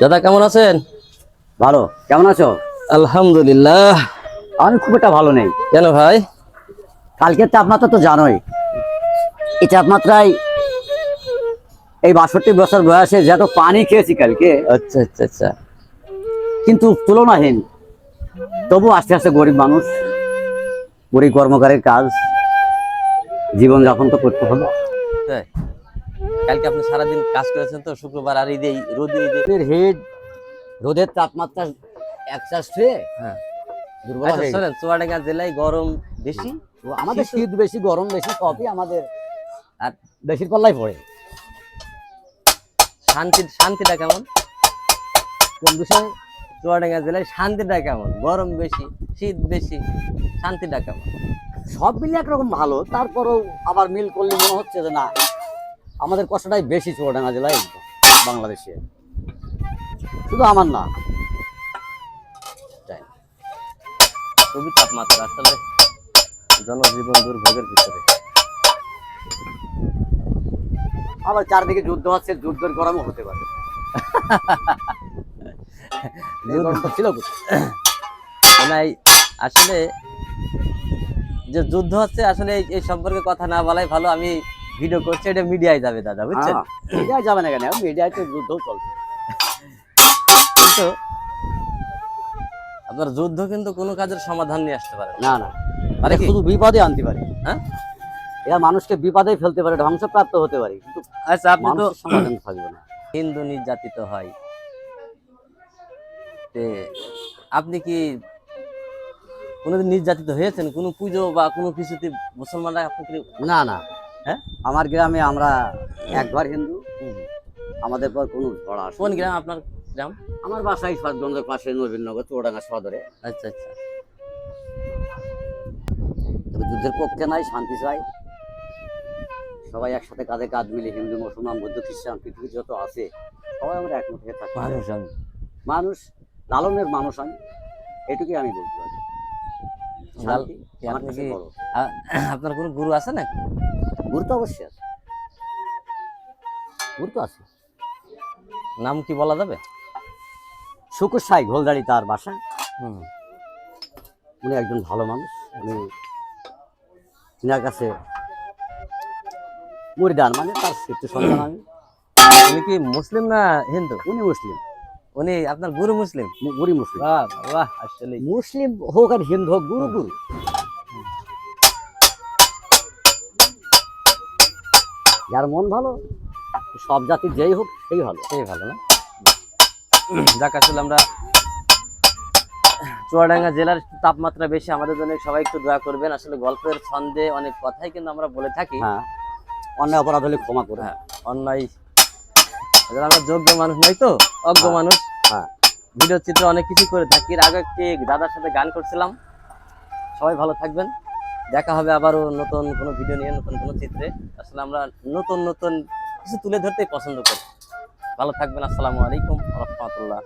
দাদা কেমন আছেন? ভালো। কেমন আছো? আলহামদুলিল্লাহ। আমি খুব একটা ভালো নেই। কেন ভাই? কালকের তাপমাত্রা তো জানোই। এই তাপমাত্রায় এই বাষট্টি বছর বয়সে যত পানি খেয়েছি কালকে আচ্ছা আচ্ছা আচ্ছা। কিন্তু তুলনাহীন। তবু আস্তে আস্তে গরিব মানুষ গরিব কর্মকারের কাজ জীবনযাপন তো করতে হবে? কালকে আপনি সারাদিন কাজ করেছেন তো শুক্রবার আর ঈদে রোদে ঈদে হিট রোদের তাপমাত্রা একচাশ হয়ে। হ্যাঁ দুর্বল আচ্ছা হয়ে গেছে। চুয়াডাঙ্গা জেলায় গরম বেশি। তো আমাদের শীত বেশি গরম বেশি সবই আমাদের আর বেশির পাল্লাই পড়ে। শান্তি শান্তিটা কেমন? কোন বিষয়ে চুয়াডাঙ্গা জেলায় শান্তিটা কেমন? গরম বেশি শীত বেশি শান্তিটা কেমন? সব মিলে একরকম ভালো তারপরেও আবার মিল করলে মনে হচ্ছে যে না আমাদের কষ্টটাই বেশি চুয়াডাঙ্গা জেলায় বাংলাদেশে। শুধু আমার না। খুবই তাপমাত্রা আসলে জনজীবন দুর্ভোগের ভিতরে। আবার চারদিকে যুদ্ধ হচ্ছে যুদ্ধের গরমও হতে পারে। ছিল মানে আসলে যে যুদ্ধ হচ্ছে আসলে এই- এই সম্পর্কে কথা না বলাই ভালো। আমি ভিডিও করছে এটা মিডিয়ায় যাবে দাদা বুঝছেন? মিডিয়ায় যাবে না কেন? মিডিয়ায় তো যুদ্ধও চলছে। কিন্তু আপনার যুদ্ধ কিন্তু কোনো কাজের সমাধান নিয়ে আসতে পারে না। না না। পারে এটা কি? শুধু বিপদে আনতে পারে। হ্যাঁ? এরা মানুষকে বিপদে ফেলতে পারে ধ্বংসপ্রাপ্ত হতে পারে। কিন্তু আচ্ছা আপনি তো সমাধান থাকবে না। হিন্দু নির্যাতিত হয়। তে আপনি কি কোনোদিন নির্যাতিত হয়েছেন? কোনো পুজো বা কোনো কিছুতে মুসলমানরা আপনাকে না না। হ্যাঁ? আমার গ্রামে আমরা একবার হিন্দু। আমাদের পর কোনো ঝড় আসে কোন গ্রাম আপনার গ্রাম? আমার বাসায় সদগঞ্জের পাশে নবীনগর চৌডাঙ্গা সদরে। আচ্ছা আচ্ছা। তবে যুদ্ধের পক্ষে নাই শান্তি চাই। সবাই একসাথে কাঁধে কাঁধ মিলে হিন্দু মুসলমান বৌদ্ধ খ্রিস্টান পৃথিবীর যত আছে সবাই আমরা একমত হয়ে থাকি। মানুষ আমি। মানুষ লালনের মানুষ আমি। এটুকুই আমি বলতে পারি। আপনার কোনো গুরু আছে না গুরুত্ব অবশ্যই আছে। গুরুত্ব আছে। নাম কি বলা যাবে? শুকুর সাই ঘোলদাড়ি তার বাসা। হুম। উনি একজন ভালো মানুষ। উনি তিনার কাছে মুরিদান মানে তার শিক্ষিত সন্তান আমি। উনি কি মুসলিম না হিন্দু? উনি মুসলিম। উনি আপনার গুরু মুসলিম? গুরু মুসলিম। বাহ বাহ আসলে মুসলিম হোক আর হিন্দু হোক গুরু গুরু। যার মন ভালো সব জাতির যেই হোক সেই ভালো। সেই ভালো না? যাক আসলে আমরা চুয়াডাঙ্গা জেলার তাপমাত্রা বেশি আমাদের জন্য সবাই একটু দোয়া করবেন। আসলে গল্পের ছন্দে অনেক কথাই কিন্তু আমরা বলে থাকি। হ্যাঁ অন্যায় অপরাধ হলে ক্ষমা করে হ্যাঁ অন্যায় আমরা যোগ্য মানুষ নই তো অজ্ঞ হ্যাঁ। মানুষ। হ্যাঁ। ভিডিও চিত্র অনেক কিছু করে থাকি। এর আগে একটি দাদার সাথে গান করছিলাম। সবাই ভালো থাকবেন। দেখা হবে আবারও নতুন কোনো ভিডিও নিয়ে, নতুন কোনো চিত্রে। আসলে আমরা নতুন নতুন কিছু তুলে ধরতেই পছন্দ করি। ভালো থাকবেন, আসসালামু আলাইকুম রহমতুল্লাহ